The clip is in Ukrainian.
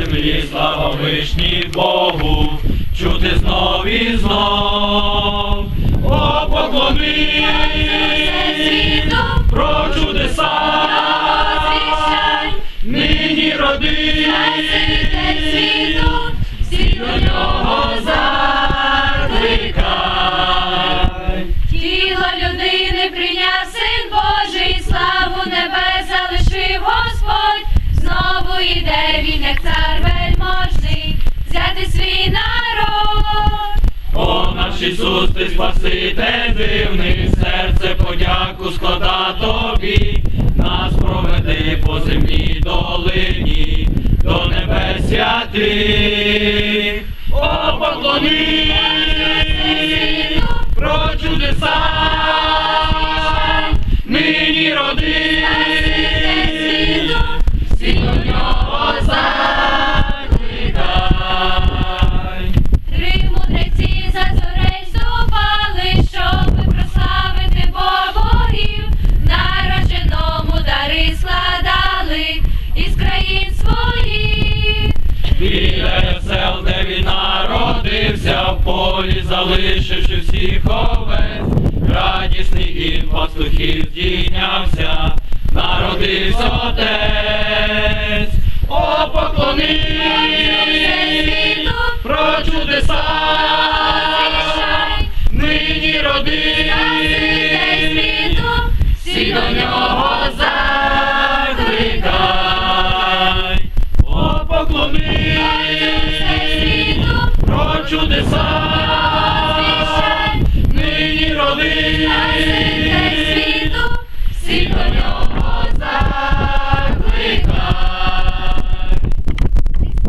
землі, слава вишні Богу, чути знов і знов, О, поклони, про чудеса, нині роди, всі до. Йде він, як цар вельможний, взяти свій народ. О, наш Ісус, ти спаситель дивний, серце подяку склада тобі, нас проведи по землі долині, до небес святих. О, поклони про чудеса, нині роди, полі залишивши всіх овець, радісний і пастухів здійнявся, народився отець, о поклонись про чудеса,